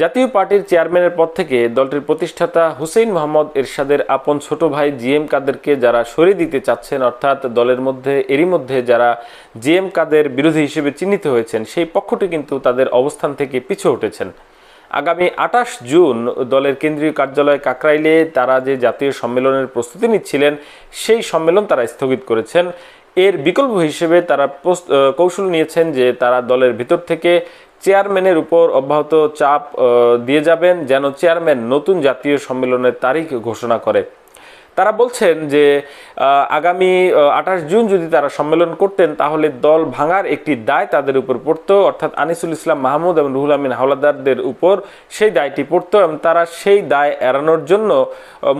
জাতীয় পার্টির চেয়ারম্যানের পদ থেকে দলটির প্রতিষ্ঠাতা হুসেইন মোহাম্মদ এরশাদের আপন ছোট ভাই জিএম কাদেরকে যারা সরিয়ে দিতে চাচ্ছেন, অর্থাৎ দলের মধ্যে, এরই মধ্যে যারা জিএম কাদের বিরোধী হিসেবে চিহ্নিত হয়েছেন, সেই পক্ষটি কিন্তু তাদের অবস্থান থেকে পিছু উঠেছেন আগামী আঠাশ জুন দলের কেন্দ্রীয় কার্যালয় কাকরাইলে তারা যে জাতীয় সম্মেলনের প্রস্তুতি নিচ্ছিলেন, সেই সম্মেলন তারা স্থগিত করেছেন। এর বিকল্প হিসেবে তারা কৌশল নিয়েছেন যে তারা দলের ভিতর থেকে চেয়ারম্যানের উপর অব্যাহত চাপ দিয়ে যাবেন, যেন চেয়ারম্যান নতুন জাতীয় সম্মেলনের তারিখ ঘোষণা করে। তারা বলছেন যে আগামী আঠাশ জুন যদি তারা সম্মেলন করতেন, তাহলে দল ভাঙার একটি দায় তাদের উপর পড়তো। অর্থাৎ আনিসুল ইসলাম মাহমুদ এবং রুহুল আমিন হাওলাদারদের উপর সেই দায়টি পড়তো এবং তারা সেই দায় এড়ানোর জন্য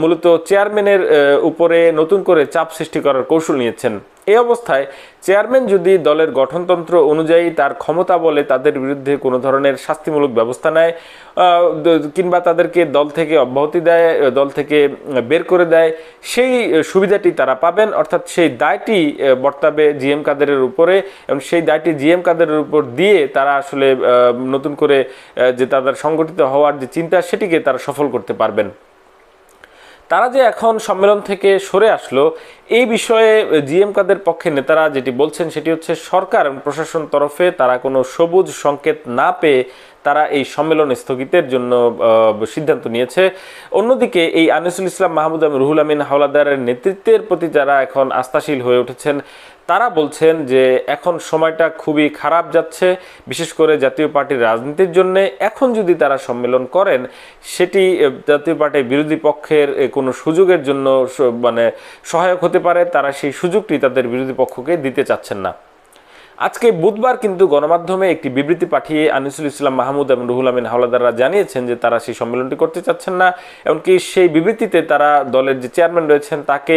মূলত চেয়ারম্যানের উপরে নতুন করে চাপ সৃষ্টি করার কৌশল নিয়েছেন। এই অবস্থায় চেয়ারম্যান যদি দলের গঠনতন্ত্র অনুযায়ী তার ক্ষমতা বলে তাদের বিরুদ্ধে কোনো ধরনের শাস্তিমূলক ব্যবস্থা নেয় কিংবা তাদেরকে দল থেকে অব্যাহতি দেয় দল থেকে বের করে দেয়, সেই সুবিধাটি তারা পাবেন। অর্থাৎ সেই দায়টি বর্তাবে জিএম কাদেরের উপরে এবং সেই দায়টি জিএম কাদেরের উপর দিয়ে তারা আসলে নতুন করে যে তাদের সংগঠিত হওয়ার যে চিন্তা, সেটিকে তারা সফল করতে পারবেন। তারা যে এখন সম্মেলন থেকে সরে আসলো, এই বিষয়ে জিএম কাদের পক্ষে নেতারা যেটি বলছেন সেটি হচ্ছে সরকার প্রশাসন তরফে তারা কোনো সবুজ সংকেত না পেয়ে তারা এই সম্মেলন স্থগিতের জন্য সিদ্ধান্ত নিয়েছে। অন্যদিকে এই আনিসুল ইসলাম মাহমুদ রুহুল আমিন হাওলাদারের নেতৃত্বের প্রতি যারা এখন আস্থাশীল হয়ে উঠেছেন, তারা বলছেন যে এখন সময়টা খুবই খারাপ যাচ্ছে, বিশেষ করে জাতীয় পার্টির রাজনীতির জন্য। এখন যদি তারা সম্মেলন করেন, সেটি জাতীয় পার্টির বিরোধী পক্ষের কোনো সুযোগের জন্য মানে সহায়ক হতে পারে, তারা সেই সুযোগটি তাদের বিরোধী পক্ষকে দিতে চাচ্ছেন না। আজকে বুধবার কিন্তু গণমাধ্যমে একটি বিবৃতি পাঠিয়ে আনিসুল ইসলাম মাহমুদ এবং রুহুল আমিন হাওলাদাররা জানিয়েছেন যে তারা সেই সম্মেলনটি করতে চাচ্ছেন না, এমনকি সেই বিবৃতিতে তারা দলের যে চেয়ারম্যান রয়েছেন তাকে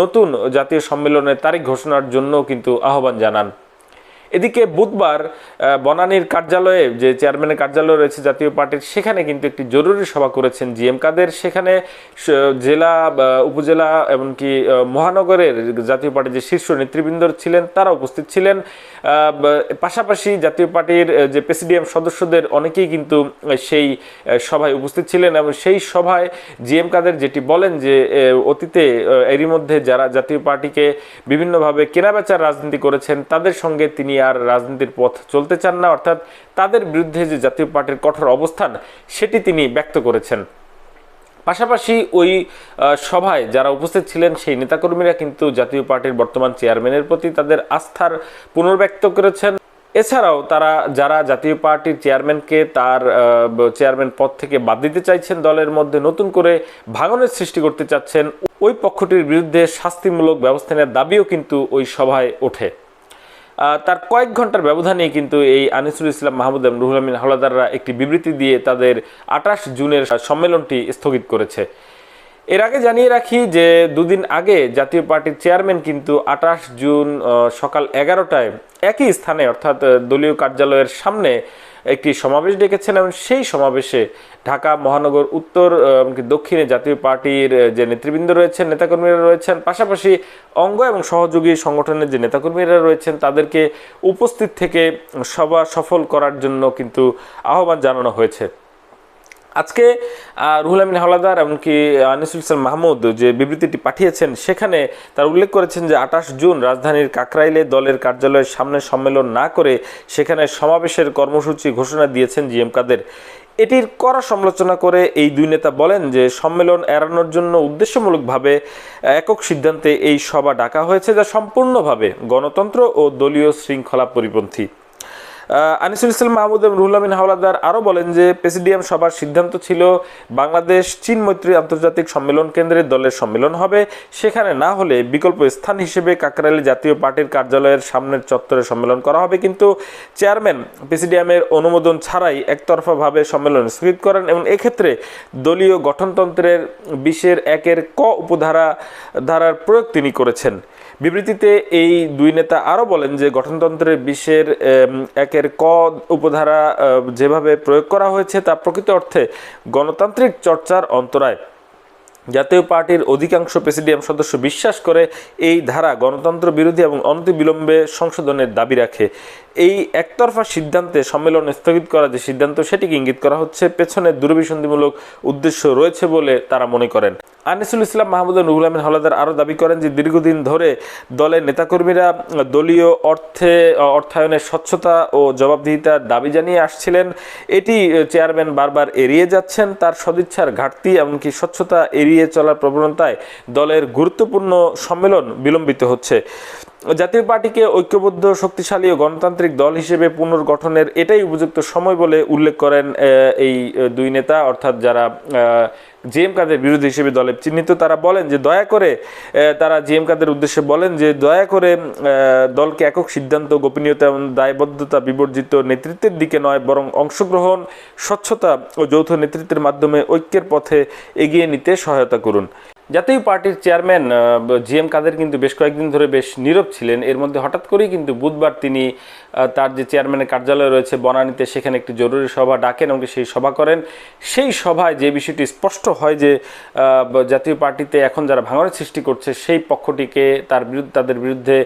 নতুন জাতীয় সম্মেলনের তারিখ ঘোষণার জন্য কিন্তু আহ্বান জানান। এদিকে বুধবার বনানীর কার্যালয়ে যে চেয়ারম্যানের কার্যালয় রয়েছে জাতীয় পার্টির, সেখানে কিন্তু একটি জরুরি সভা করেছেন জিএম কাদের। সেখানে জেলা উপজেলা এমনকি মহানগরের জাতীয় পার্টির যে শীর্ষ নেতৃবৃন্দ ছিলেন, তারা উপস্থিত ছিলেন। পাশাপাশি জাতীয় পার্টির যে প্রেসিডিয়াম সদস্যদের অনেকেই কিন্তু সেই সভায় উপস্থিত ছিলেন এবং সেই সভায় জিএম কাদের যেটি বলেন যে অতীতে এরই মধ্যে যারা জাতীয় পার্টিকে বিভিন্নভাবে কেনাবেচার রাজনীতি করেছেন, তাদের সঙ্গে তিনি আর রাজনীতির পথ চলতে চান না, অর্থাৎ তাদের বিরুদ্ধে যে জাতীয় পার্টির কঠোর অবস্থান, সেটি তিনি ব্যক্ত করেছেন। পাশাপাশি ওই সভায় যারা উপস্থিত ছিলেন, সেই নেতাকর্মীরা কিন্তু জাতীয় পার্টির বর্তমান চেয়ারম্যানের প্রতি তাদের আস্থার পুনর্ব্যক্ত করেছেন। এছাড়াও তারা, যারা জাতীয় পার্টির চেয়ারম্যানকে তার চেয়ারম্যান পদ থেকে বাদ দিতে চাইছেন, দলের মধ্যে নতুন করে ভাঙনের সৃষ্টি করতে চাচ্ছেন, ওই পক্ষটির বিরুদ্ধে শাস্তিমূলক ব্যবস্থা নেওয়ার দাবিও কিন্তু ওই সভায় ওঠে। তার কয়েক ঘণ্টার ব্যবধানে কিন্তু এই আনিসুল ইসলাম মাহমুদ রুহুল আমিন হাওলাদাররা একটি বিবৃতি দিয়ে তাদের আঠাশ জুনের সম্মেলনটি স্থগিত করেছে। এর আগে জানিয়ে রাখি যে দুদিন আগে জাতীয় পার্টির চেয়ারম্যান কিন্তু আঠাশ জুন সকাল এগারোটায় একই স্থানে, অর্থাৎ দলীয় কার্যালয়ের সামনে একটি সমাবেশ ডেকেছেন এবং সেই সমাবেশে ঢাকা, মহানগর, উত্তর দক্ষিণে জাতীয় পার্টির যে নেতৃবৃন্দ রয়েছেন, নেতাকর্মীরা রয়েছেন, পাশাপাশি অঙ্গ এবং সহযোগী সংগঠনের যে নেতাকর্মীরা রয়েছেন, তাদেরকে উপস্থিত থেকে সভা সফল করার জন্য কিন্তু আহ্বান জানানো হয়েছে। আজকে রুহুল আমিন হাওলাদার এমনকি আনিসুল ইসলাম মাহমুদ যে বিবৃতিটি পাঠিয়েছেন, সেখানে তার উল্লেখ করেছেন যে আঠাশ জুন রাজধানীর কাকরাইলে দলের কার্যালয়ের সামনে সম্মেলন না করে সেখানে সমাবেশের কর্মসূচি ঘোষণা দিয়েছেন জিএম কাদের। এটির কড়া সমালোচনা করে এই দুই নেতা বলেন যে সম্মেলন এড়ানোর জন্য উদ্দেশ্যমূলকভাবে একক সিদ্ধান্তে এই সভা ডাকা হয়েছে যা সম্পূর্ণভাবে গণতন্ত্র ও দলীয় শৃঙ্খলা পরিপন্থী। আনিসুল ইসলাম মাহমুদ এবং আমিন হাওলাদার আরও বলেন যে প্রেসিডিয়াম সভার সিদ্ধান্ত ছিল বাংলাদেশ চীন মৈত্রী আন্তর্জাতিক সম্মেলন কেন্দ্রে দলের সম্মেলন হবে। সেখানে না হলে বিকল্প স্থান হিসেবে কাকরাইলে জাতীয় পার্টির কার্যালয়ের সামনের চত্বরে সম্মেলন করা হবে। কিন্তু চেয়ারম্যান প্রেসিডিয়ামের অনুমোদন ছাড়াই একতরফাভাবে সম্মেলন স্থগিত করেন এবং এক্ষেত্রে দলীয় গঠনতন্ত্রের বিশের একের ক উপধারা ধারার প্রয়োগ তিনি করেছেন। বিবৃতিতে এই দুই নেতা আরও বলেন যে গঠনতন্ত্রের বিশের এম, একের ক উপধারা যেভাবে প্রয়োগ করা হয়েছে তা প্রকৃত অর্থে গণতান্ত্রিক চর্চার অন্তরায়। জাতীয় পার্টির অধিকাংশ প্রেসিডিয়াম সদস্য বিশ্বাস করে এই ধারা গণতন্ত্র বিরোধী এবং অনতিবিলম্বে সংশোধনের দাবি রাখে। এই একতরফা সিদ্ধান্তে সম্মেলন স্থগিত করা যে সিদ্ধান্ত, সেটিকে ইঙ্গিত করা হচ্ছে পেছনে দূরভিসন্ধিমূলক উদ্দেশ্য রয়েছে বলে তারা মনে করেন। আনিসুল ইসলাম মাহমুদ রুহুল আমিন হাওলাদার আরও দাবি করেন যে, দীর্ঘদিন ধরে দলের নেতাকর্মীরা দলীয় অর্থে অর্থায়নের স্বচ্ছতা ও জবাবদিহিতার দাবি জানিয়ে আসছিলেন। এটি চেয়ারম্যান বারবার এড়িয়ে যাচ্ছেন। তার সদিচ্ছার ঘাটতি, এমনকি স্বচ্ছতা এড়িয়ে চলার প্রবণতায় দলের গুরুত্বপূর্ণ সম্মেলন বিলম্বিত হচ্ছে। জাতীয় পার্টিকে ঐক্যবদ্ধ, শক্তিশালী ও গণতান্ত্রিক দল হিসেবে পুনর্গঠনের এটাই উপযুক্ত সময় বলে উল্লেখ করেন এই দুই নেতা, অর্থাৎ যারা জিএম কাদের বিরোধী হিসেবে দলে চিহ্নিত, তারা বলেন যে দয়া করে তারা তারা জিএম কাদের উদ্দেশ্যে বলেন যে দয়া করে দলকে একক সিদ্ধান্ত, গোপনীয়তা এবং দায়বদ্ধতা বিবর্জিত নেতৃত্বের দিকে নয়, বরং অংশগ্রহণ, স্বচ্ছতা ও যৌথ নেতৃত্বের মাধ্যমে ঐক্যের পথে এগিয়ে নিতে সহায়তা করুন। জাতীয় পার্টির চেয়ারম্যান জি এম কাদের কিন্তু বেশ কয়েকদিন ধরে বেশ নীরব ছিলেন। এর মধ্যে হঠাৎ করেই কিন্তু বুধবার তিনি তার যে চেয়ারম্যানের কার্যালয় রয়েছে বনানীতে, সেখানে একটি জরুরি সভা ডাকেন এবং সেই সভা করেন। সেই সভায় যে বিষয়টি স্পষ্ট হয় যে জাতীয় পার্টিতে এখন যারা ভাঙনের সৃষ্টি করছে, সেই পক্ষটিকে তার বিরুদ্ধে, তাদের বিরুদ্ধে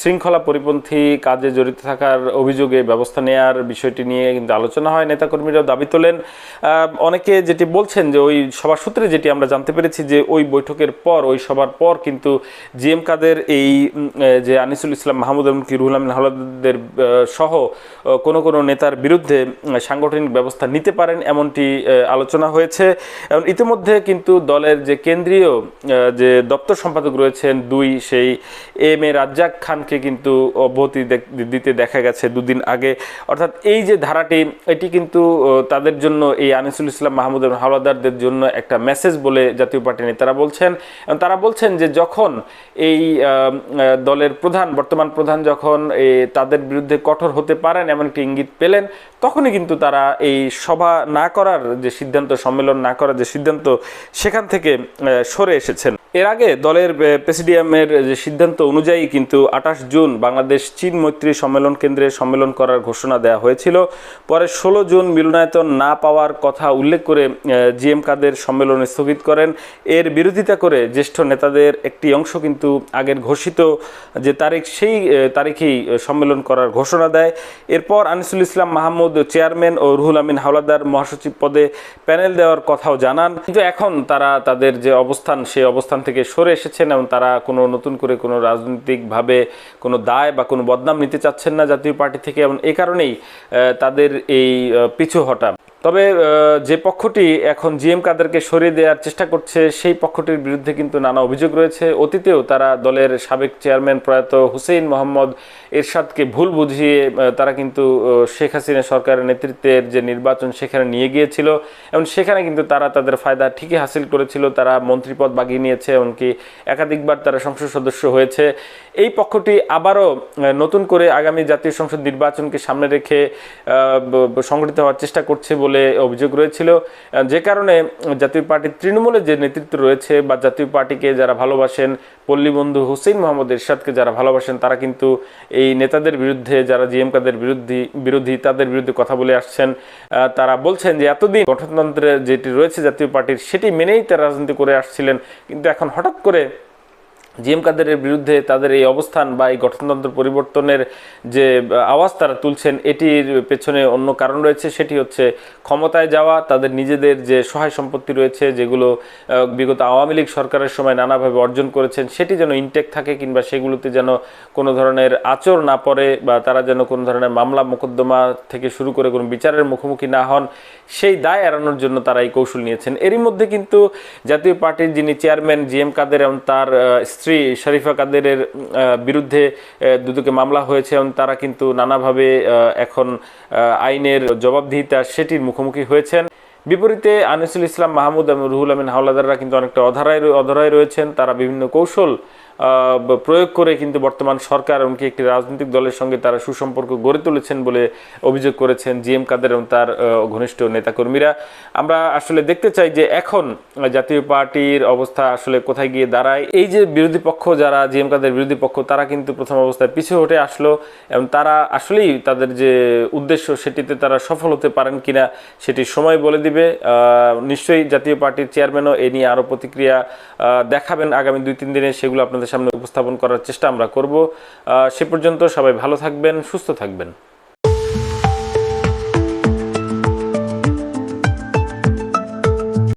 শৃঙ্খলা পরিপন্থী কাজে জড়িত থাকার অভিযোগে ব্যবস্থা নেওয়ার বিষয়টি নিয়ে কিন্তু আলোচনা হয়, নেতাকর্মীরাও দাবি তোলেন। অনেকে যেটি বলছেন যে, ওই সভা সূত্রে যেটি আমরা জানতে পেরেছি যে, ওই বৈঠকের পর ওই সভার পর কিন্তু জি এম কাদের এই যে আনিসুল ইসলাম মাহমুদ এমনকি রুহুল আমিন হাওলাদারদের আহ, সহ কোনো কোনো নেতার বিরুদ্ধে সাংগঠনিক ব্যবস্থা নিতে পারেন এমনটি আলোচনা হয়েছে। এবং ইতিমধ্যে কিন্তু দলের যে কেন্দ্রীয় যে দপ্তর সম্পাদক রয়েছেন দুই সেই এম এ রাজ্জাক খানকে কিন্তু অব্যাহতি দিতে দেখা গেছে দুদিন আগে। অর্থাৎ এই যে ধারাটি এটি কিন্তু তাদের জন্য এই আনিসুল ইসলাম মাহমুদ হাওলাদারদের জন্য একটা মেসেজ বলে জাতীয় পার্টি নেতারা বলছেন। এবং তারা বলছেন যে যখন এই দলের প্রধান, বর্তমান প্রধান যখন তাদের বিরুদ্ধে কঠোর হতে পারেন, এমন একটি ইঙ্গিত পেলেন, তখনই কিন্তু তারা এই সভা না করার যে সিদ্ধান্ত, সম্মেলন না করার যে সিদ্ধান্ত, সেখান থেকে সরে এসেছেন। এর আগে দলের প্রেসিডিয়ামের যে সিদ্ধান্ত অনুযায়ী কিন্তু আঠাশ জুন বাংলাদেশ চীন মৈত্রী সম্মেলন কেন্দ্রে সম্মেলন করার ঘোষণা দেওয়া হয়েছিল। পরে ষোলো জুন মিলনায়তন না পাওয়ার কথা উল্লেখ করে জিএম কাদের সম্মেলন স্থগিত করেন। এর বিরোধিতা করে জ্যেষ্ঠ নেতাদের একটি অংশ কিন্তু আগের ঘোষিত যে তারিখ, সেই তারিখেই সম্মেলন করার ঘোষণা দেয়। এরপর আনিসুল ইসলাম মাহমুদ চেয়ারম্যান ও রুহুল আমিন হাওলাদার মহাসচিব পদে প্যানেল দেওয়ার কথাও জানান। কিন্তু এখন তারা, তাদের যে অবস্থান, সেই অবস্থান থেকে সরে এসেছেন এবং তারা কোনো নতুন করে কোনো রাজনৈতিকভাবে কোনো দায় বা কোনো বদনাম নিতে চাচ্ছেন না জাতীয় পার্টি থেকে এবং এ কারণেই তাদের এই পিছু হটা। তবে যে পক্ষটি এখন জিএম কাদেরকে সরিয়ে দেওয়ার চেষ্টা করছে, সেই পক্ষটির বিরুদ্ধে কিন্তু নানা অভিযোগ রয়েছে। অতীতেও তারা দলের সাবেক চেয়ারম্যান প্রয়াত হুসেইন মোহাম্মদ এরশাদকে ভুল বুঝিয়ে তারা কিন্তু শেখ হাসিনা সরকারের নেতৃত্বের যে নির্বাচন সেখানে নিয়ে গিয়েছিল এবং সেখানে কিন্তু তারা তাদের ফায়দা ঠিকই হাসিল করেছিল। তারা মন্ত্রীপদ বাগিয়ে নিয়েছে, এমনকি একাধিকবার তারা সংসদ সদস্য হয়েছে। এই পক্ষটি আবারও নতুন করে আগামী জাতীয় সংসদ নির্বাচনকে সামনে রেখে সংগঠিত হওয়ার চেষ্টা করছে বলে অভিযোগ রয়েছিল। যে কারণে জাতীয় পার্টির তৃণমূলের যে নেতৃত্ব রয়েছে বা জাতীয় পার্টিকে যারা ভালোবাসেন পল্লীবন্ধু হুসেইন মোহাম্মদ এরশাদকে যারা ভালোবাসেন, তারা কিন্তু এই নেতাদের বিরুদ্ধে, যারা জিএম কাদের বিরোধী বিরোধী, তাদের বিরুদ্ধে কথা বলে আসছেন। তারা বলছেন যে, এতদিন গঠনতন্ত্রের যেটি রয়েছে জাতীয় পার্টির, সেটি মেনেই তারা রাজনীতি করে আসছিলেন। কিন্তু এখন হঠাৎ করে জিএম কাদেরের বিরুদ্ধে তাদের এই অবস্থান বা এই গঠনতন্ত্র পরিবর্তনের যে আওয়াজ তারা তুলছেন এটির পেছনে অন্য কারণ রয়েছে। সেটি হচ্ছে ক্ষমতায় যাওয়া তাদের নিজেদের যে সহায় সম্পত্তি রয়েছে যেগুলো বিগত আওয়ামী লীগ সরকারের সময় নানাভাবে অর্জন করেছেন সেটি যেন ইনটেক থাকে কিংবা সেগুলোতে যেন কোনো ধরনের আচর না পড়ে বা তারা যেন কোনো ধরনের মামলা মোকদ্দমা থেকে শুরু করে কোনো বিচারের মুখোমুখি না হন সেই দায় এড়ানোর জন্য তারা এই কৌশল নিয়েছেন। এরই মধ্যে কিন্তু জাতীয় পার্টির যিনি চেয়ারম্যান জি এম কাদের এবং তার আহ, স্ত্রী শরীফা কাদেরের বিরুদ্ধে দুদকে মামলা হয়েছে এবং তারা কিন্তু নানাভাবে এখন আইনের জবাবদিহিতা সেটির মুখোমুখি হয়েছেন। বিপরীতে আনিসুল ইসলাম মাহমুদ এবং রুহুল আমিন হাওলাদাররা কিন্তু অনেকটা অধরায় অধরায় রয়েছেন। তারা বিভিন্ন কৌশল প্রয়োগ করে কিন্তু বর্তমান সরকার এমনকি একটি রাজনৈতিক দলের সঙ্গে তারা সুসম্পর্ক গড়ে তুলেছেন বলে অভিযোগ করেছেন জি এম কাদের এবং তার ঘনিষ্ঠ নেতাকর্মীরা। আমরা আসলে দেখতে চাই যে এখন জাতীয় পার্টির অবস্থা আসলে কোথায় গিয়ে দাঁড়ায়। এই যে বিরোধী পক্ষ যারা জি এম কাদের বিরোধী পক্ষ, তারা কিন্তু প্রথম অবস্থায় পিছু হটে আসলো এবং তারা আসলেই তাদের যে উদ্দেশ্য সেটিতে তারা সফল হতে পারেন কিনা সেটি সময় বলে দিবে। নিশ্চয়ই জাতীয় পার্টির চেয়ারম্যানও এ নিয়ে আরও প্রতিক্রিয়া দেখাবেন আগামী দুই তিন দিনে। সেগুলো আপনাদের সামনে উপস্থাপন করার চেষ্টা আমরা করব। সে পর্যন্ত সবাই ভালো থাকবেন সুস্থ থাকবেন।